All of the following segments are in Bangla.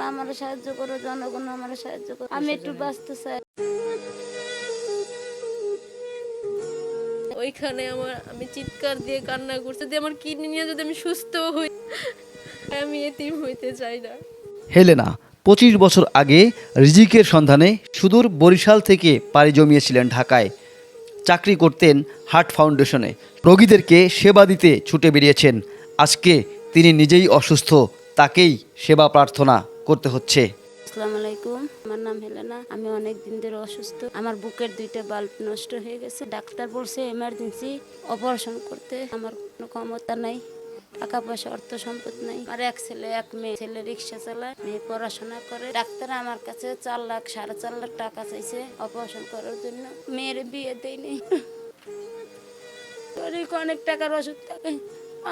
আল্লাহ আমার সাহায্য করো জনগণ আমার সাহায্য করো। আমি একটু বাঁচতে চাই। ওইখানে আমার আমি চিৎকার দিয়ে কান্না করছি যদি আমার কিডনি নিয়ে যদি আমি সুস্থ হই আমি এতিম হইতে চাই না। হেলেনা পঁচিশ বছর আগে রিজিকের সন্ধানে সুদূর বরিশাল থেকে পাড়ি জমিয়েছিলেন ঢাকায়। চাকরি করতেন হার্ট ফাউন্ডেশনে। রোগীদেরকে সেবা দিতে ছুটে বেরিয়েছেন। আজকে তিনি নিজেই অসুস্থ তাকেই সেবা প্রার্থনা। করতে হচ্ছে। আসসালামু আলাইকুম। আমার নাম হেলেনা। আমি অনেক দিন ধরে অসুস্থ। আমার বুকের দুইটা বাল্ব নষ্ট হয়ে গেছে। ডাক্তার বলছে এমার্জেন্সি অপারেশন করতে আমার কোনো ক্ষমতা নাই। টাকা পয়সা, অর্থ সম্পদ নাই। আর এক ছেলে, এক মেয়ে ছেলে রিক্সা চালায়, মেয়ে পড়াশোনা করে। ডাক্তার আমার কাছে চার লাখ, সাড়ে চার লাখ টাকা চাইছে অপারেশন করার জন্য। মেয়ের বিয়ে দেয়নি। শরীর অনেক টাকার ওষুধ থাকে।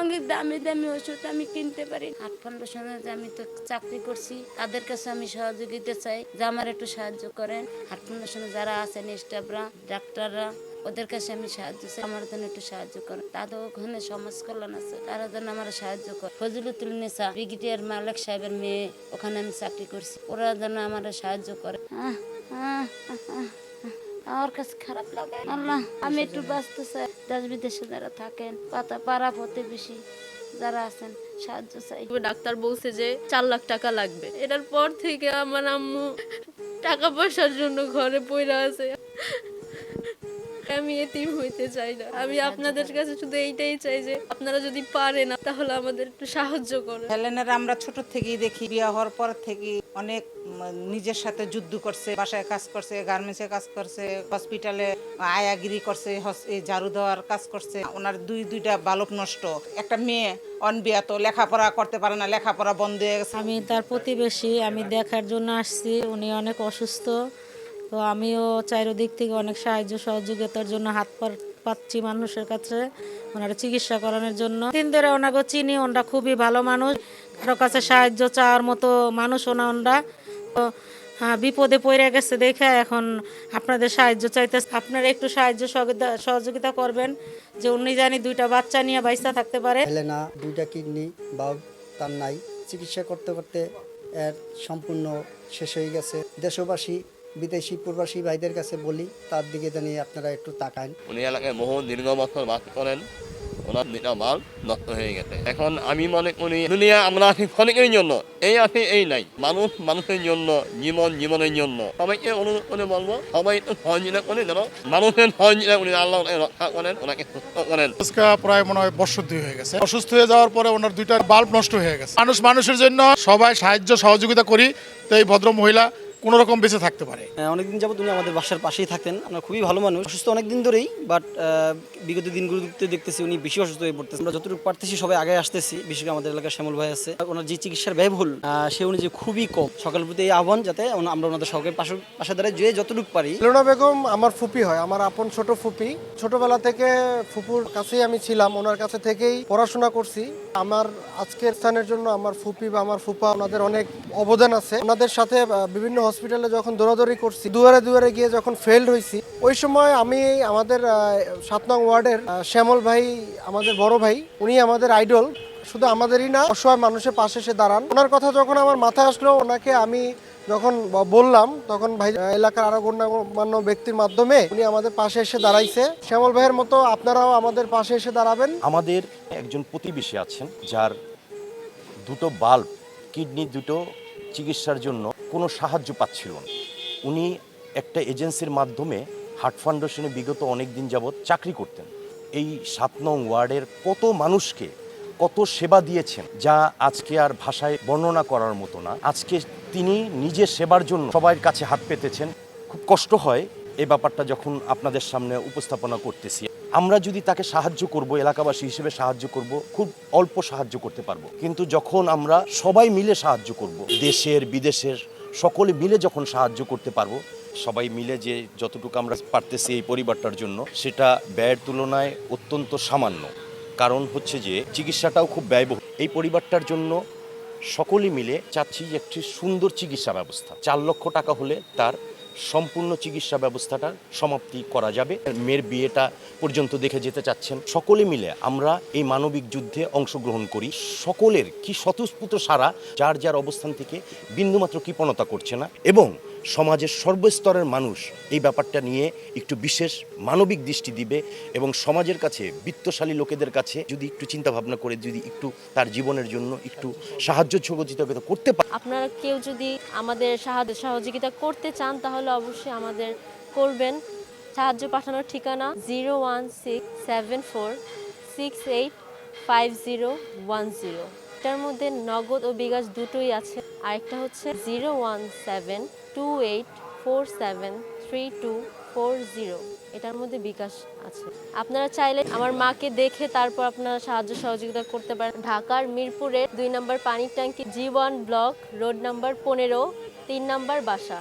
অনেক দামি দামি ওষুধ আমি কিনতে পারি। হাট ফাউন্ডেশনে যে আমি তো চাকরি করছি তাদের কাছে আমি সহযোগিতা চাই যে আমার একটু সাহায্য করেন। হাট ফাউন্ডেশনে যারা আছেন স্টাফরা ডাক্তাররা ওদের কাছে আমি সাহায্য চাই আমার জন্য একটু সাহায্য করেন। তাদের ওখানে সমাজ কল্যাণ আছে তারা যেন আমার সাহায্য করে ফজলুতুল নেসা ব্রিগেডিয়ার মালিক সাহেবের মেয়ে ওখানে আমি চাকরি করছি। ওরা যেন আমার সাহায্য করে। আমার কাছে খারাপ লাগে। আল্লাহ, আমি একটু ব্যস্ত চাই। দেশ বিদেশে যারা থাকেন, পাতা পাড়া প্রতিবেশী যারা আছেন, সাহায্য চাই। ডাক্তার বলছে যে চার লাখ টাকা লাগবে। এটার পর থেকে আমার আম্মু টাকা পয়সার জন্য ঘরে পড়ে আছে। আমি এতিম হইতে চাই না। আমি আপনাদের কাছে শুধু এইটাই চাই যে আপনারা যদি পারেন তাহলে আমাদের একটু সাহায্য করেন। হেলেনের আমরা ছোট থেকেই দেখি বিয়ে হওয়ার পর থেকে অনেক নিজের সাথে যুদ্ধ করছে বাসায় কাজ করছে গার্মেন্টসে কাজ করছে হসপিটালে আয়াগিরি করছে এই ঝাড়ু দেওয়ার কাজ করছে। ওনার দুই দুইটা বালক নষ্ট। একটা মেয়ে অনবিয়া তো লেখাপড়া করতে পারে না লেখাপড়া বন্ধ হয়ে গেছে। আমি তার প্রতিবেশী আমি দেখার জন্য আসছি। উনি অনেক অসুস্থ। তো আমিও চারিদিক থেকে অনেক সাহায্য সহযোগিতার জন্য হাত পাচ্ছি মানুষের কাছে, ওনার চিকিৎসা করানোর জন্য। দিন ধরে ওনাকে চিনি, ওনারা খুবই ভালো মানুষ। কারও কাছে সাহায্য চাওয়ার মতো মানুষ ওনা ওনরা। তো হ্যাঁ বিপদে পড়ে গেছে দেখে এখন আপনাদের সাহায্য চাইতে আপনারা একটু সাহায্য সহযোগিতা করবেন যে উনি জানি দুইটা বাচ্চা নিয়ে বাইসা থাকতে পারে। হেলেনা দুইটা কিডনি বা তার নাই। চিকিৎসা করতে করতে এর সম্পূর্ণ শেষ হয়ে গেছে। দেশবাসী বিদেশি প্রবাসী ভাইদের কাছে বলি তার দিকে জানিয়ে আপনারা একটু তাকান। উনি এলাকায় বহু দীর্ঘ বছর বাস করেন ওনার দুটা মাল নষ্ট হয়ে গেছে। এখন আমি মনে করি দুনিয়া আমরা আছি ক্ষণিকের জন্য এই আছে এই নাই। মানুষ মানুষের জন্য জীবন জীবনের জন্য। সবাইকে অনুরোধ করে বলব সবাই একটু সহযোগিতা করে যেন মানুষের সহযোগিতা উনি আল্লাহ রক্ষা করেন ওনাকে সুস্থ করেন। আজকে প্রায় মনে হয় বছর দুই হয়ে গেছে। অসুস্থ হয়ে যাওয়ার পরে ওনার দুইটা বাল্ব নষ্ট হয়ে গেছে। মানুষ মানুষের জন্য সবাই সাহায্য সহযোগিতা করি। তো এই ভদ্র মহিলা কোনো রকম বেঁচে থাকতে পারে। হ্যাঁ, অনেকদিন যাবত উনি আমাদের বাসার পাশেই থাকতেন আমরা খুবই ভালো মানুষ। অসুস্থ অনেকদিন ধরেই বাট বিগত দিনগুলোতে দেখতেছি উনি বেশি অসুস্থ হয়ে পড়তেছে। আমরা যতটুকু পারতেছি সবাই আগে আসতেছি। বিশেষ করে আমাদের এলাকার শ্যামল ভাই আছে। ওনার যে চিকিৎসার ব্যয়বহুল সে অনুযায়ী খুবই কম। সকাল প্রতি এই আহ্বান যাতে আমরা ওনাদের সহকারে পাশে পাশে দাঁড়ায় যে যতটুকু পারি। লুনা বেগম আমার ফুপি হয়। আমার আপন ছোট ফুপি। ছোটবেলা থেকে ফুপুর কাছেই আমি ছিলাম। ওনার কাছে থেকেই পড়াশোনা করছি। আমার আজকের স্থানের জন্য আমার ফুপি বা আমার ফুপা ওনাদের অনেক অবদান আছে। ওনাদের সাথে বিভিন্ন হসপিটালে যখন দৌড়াদৌড়ি করছি, দুয়ারে দুয়ারে গিয়ে যখন ফেল্ড হয়েছি ওই সময় আমি আমাদের সাত নং ওয়ার্ডের শ্যামল ভাই, আমাদের বড় ভাই, উনি আমাদের আইডল শুধু আমাদেরই না, অসহায় মানুষের পাশে এসে দাঁড়ান। ওনার কথা যখন আমার মাথায় আসলো, ওনাকে আমি যখন বললাম, তখন ভাই এলাকার আরও গণ্যমান্য ব্যক্তির মাধ্যমে উনি আমাদের পাশে এসে দাঁড়াইছে। শ্যামল ভাইয়ের মতো আপনারাও আমাদের পাশে এসে দাঁড়াবেন। আমাদের একজন প্রতিবেশী আছেন, যার দুটো বাল্ব কিডনি দুটো চিকিৎসার জন্য কোনো সাহায্য পাচ্ছিল না। উনি একটা এজেন্সির মাধ্যমে হার্ট ফাউন্ডেশনে বিগত অনেক দিন যাবৎ চাকরি করতেন। এই সাত নং ওয়ার্ডের কত মানুষকে কত সেবা দিয়েছেন, যা আজকে আর ভাষায় বর্ণনা করার মতো না। আজকে তিনি নিজের সেবার জন্য সবার কাছে হাত পেতেছেন। খুব কষ্ট হয় এই ব্যাপারটা যখন আপনাদের সামনে উপস্থাপনা করতেছি। আমরা যদি তাকে সাহায্য করব, এলাকাবাসী হিসেবে সাহায্য করব, খুব অল্প সাহায্য করতে পারব। কিন্তু যখন আমরা সবাই মিলে সাহায্য করব, দেশের, বিদেশের সকলে মিলে যখন সাহায্য করতে পারব, সবাই মিলে যে যতটুকু আমরা পারতেছি এই পরিবারটার জন্য, সেটা ব্যয়ের তুলনায় অত্যন্ত সামান্য। কারণ হচ্ছে যে, চিকিৎসাটাও খুব ব্যয়বহুল। এই পরিবারটার জন্য সকলে মিলে চাচ্ছি যে একটি সুন্দর চিকিৎসা ব্যবস্থা। চার লক্ষ টাকা হলে তার সম্পূর্ণ চিকিৎসা ব্যবস্থাটার সমাপ্তি করা যাবে। মেয়ের বিয়েটা পর্যন্ত দেখে যেতে চাচ্ছেন। সকলে মিলে আমরা এই মানবিক যুদ্ধে অংশগ্রহণ করি। সকলের কি স্বতঃস্ফূর্ত সারা যার যার অবস্থান থেকে বিন্দুমাত্র কৃপণতা করছে না। এবং সমাজের সর্বস্তরের মানুষ এই ব্যাপারটা নিয়ে একটু বিশেষ মানবিক দৃষ্টি দিবে এবং সমাজের কাছে, বিত্তশালী লোকেদের কাছে যদি একটু চিন্তা ভাবনা করে, যদি একটু তার জীবনের জন্য একটু সাহায্য সহযোগিতা করতে পারে। আপনারা কেউ যদি আমাদের সাহায্য সহযোগিতা করতে চান, তাহলে অবশ্যই আমাদের করবেন। সাহায্য পাঠানোর ঠিকানা zero one six seven four six eight five zero one zero এটার মধ্যে নগদ ও বিকাশ দুটোই আছে। আরেকটা হচ্ছে zero one seven two eight four seven three two four zero. এটার মধ্যে বিকাশ আছে। আপনারা চাইলে আমার মাকে দেখে তারপর আপনারা সাহায্য সহযোগিতা করতে পারেন। ঢাকার মিরপুরের দুই নম্বর পানির ট্যাঙ্কি, G one block, road number পনেরো, তিন নাম্বার বাসা।